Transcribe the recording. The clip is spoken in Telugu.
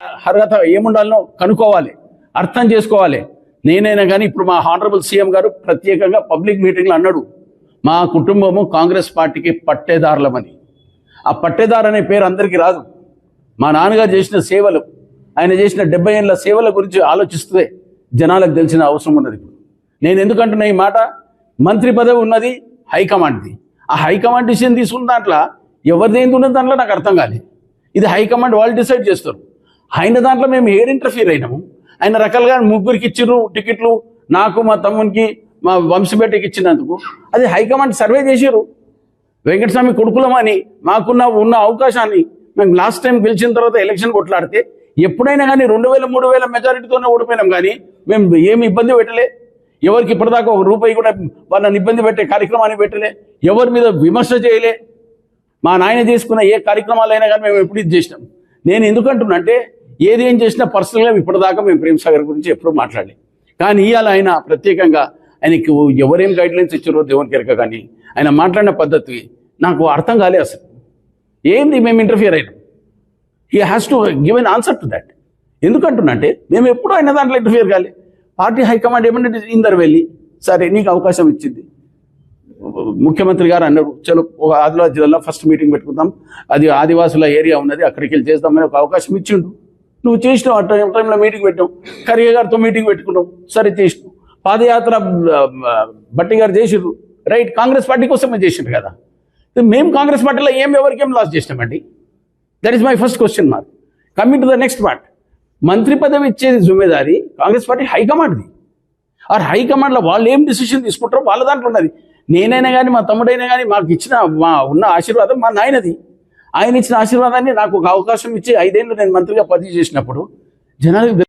అర్హత ఏముండాలనో కనుక్కోవాలి అర్థం చేసుకోవాలి. నేనైనా కానీ ఇప్పుడు మా హానరబుల్ సీఎం గారు ప్రత్యేకంగా పబ్లిక్ మీటింగ్లో అన్నాడు. మా కుటుంబము కాంగ్రెస్ పార్టీకి పట్టేదారులమని. ఆ పట్టేదారు అనే పేరు అందరికీ రాదు. మా నాన్నగారు చేసిన సేవలు ఆయన చేసిన డెబ్బై ఏళ్ళ సేవల గురించి ఆలోచిస్తే జనాలకు తెలిసిన అవసరం ఉన్నది ఇప్పుడు. నేను ఎందుకంటున్నా ఈ మాట? మంత్రి పదవి ఉన్నది హైకమాండ్ది. ఆ హైకమాండ్ డిసిషన్ తీసుకున్న దాంట్లో ఎవరిది ఏంది ఉన్నది దాంట్లో నాకు అర్థం కాలేదు. ఇది హైకమాండ్ వాళ్ళు డిసైడ్ చేస్తారు. ఆయన దాంట్లో మేము ఏడు ఇంటర్ఫీర్ అయినాము? ఆయన రకాలుగా ముగ్గురికి ఇచ్చిర్రు టికెట్లు నాకు మా తమ్మునికి మా వంశబేటకి ఇచ్చినందుకు. అది హైకమాండ్ సర్వే చేసిర్రు. వెంకటస్వామి కొడుకులమని మాకున్న ఉన్న అవకాశాన్ని మేము లాస్ట్ టైం గెలిచిన తర్వాత ఎలక్షన్ కొట్లాడితే ఎప్పుడైనా కానీ రెండు వేల మూడు వేల మెజారిటీతోనే ఓడిపోయినాం కానీ మేము ఏమి ఇబ్బంది పెట్టలే. ఎవరికి ఇప్పటిదాకా ఒక రూపాయి కూడా వాళ్ళని ఇబ్బంది పెట్టే కార్యక్రమాన్ని పెట్టలే. ఎవరి మీద విమర్శ చేయలే. మా నాయన తీసుకున్న ఏ కార్యక్రమాలైనా కానీ మేము ఎప్పుడు ఇది చేసినాం. నేను ఎందుకంటున్నా అంటే ఏది ఏం చేసినా పర్సనల్గా ఇప్పటిదాకా మేము ప్రేమ్ సాగర్ గురించి ఎప్పుడూ మాట్లాడలేదు కానీ ఇవాళ ఆయన ప్రత్యేకంగా ఆయనకి ఎవరేం గైడ్లైన్స్ ఇచ్చారో దేవుని కెరక కానీ ఆయన మాట్లాడిన పద్ధతి నాకు అర్థం కాలే అసలు. ఏంది మేము ఇంటర్ఫియర్ అయినాం? He has to give an answer to that ఎందుకంటున్నా అంటే మేము ఎప్పుడూ ఆయన దాంట్లో ఇంటర్ఫియర్ కాలే. పార్టీ హైకమాండ్ ఏమంటే ఇందరు వెళ్ళి సరే నీకు అవకాశం ఇచ్చింది. ముఖ్యమంత్రి గారు అన్నారు చలో ఒక ఆదిలాబాద్ జిల్లాలో ఫస్ట్ మీటింగ్ పెట్టుకుందాం. అది ఆదివాసుల ఏరియా ఉన్నది అక్కడికి వెళ్ళి చేద్దామని ఒక అవకాశం ఇచ్చిండు. నువ్వు చేసినావు ఆ టైం టైంలో మీటింగ్ పెట్టాం. ఖర్గే గారితో మీటింగ్ పెట్టుకున్నావు సరే చేసినావు పాదయాత్ర ఆ, భట్టి గారు చేసిర్రు. రైట్ కాంగ్రెస్ పార్టీ కోసమే చేసిండ్రు కదా. మేము కాంగ్రెస్ పార్టీలో ఏం ఎవరికేం లాస్ చేసినామండి? That is my first question mark coming to the next part మంత్రి పదవి ఇచ్చేది జుమ్మేదారి కాంగ్రెస్ పార్టీ హైకమాండ్ది. ఆర్ హైకమాండ్లో వాళ్ళు ఏం డిసిషన్ తీసుకుంటారో వాళ్ళ దాంట్లో ఉన్నది. నేనైనా కానీ మా తమ్ముడైనా కానీ మాకు ఇచ్చిన మా ఉన్న ఆశీర్వాదం మా నాయనది. ఆయన ఇచ్చిన ఆశీర్వాదాన్ని నాకు ఒక అవకాశం ఇచ్చి ఐదేళ్ళు నేను మంత్రిగా పని చేసినప్పుడు జనాలకు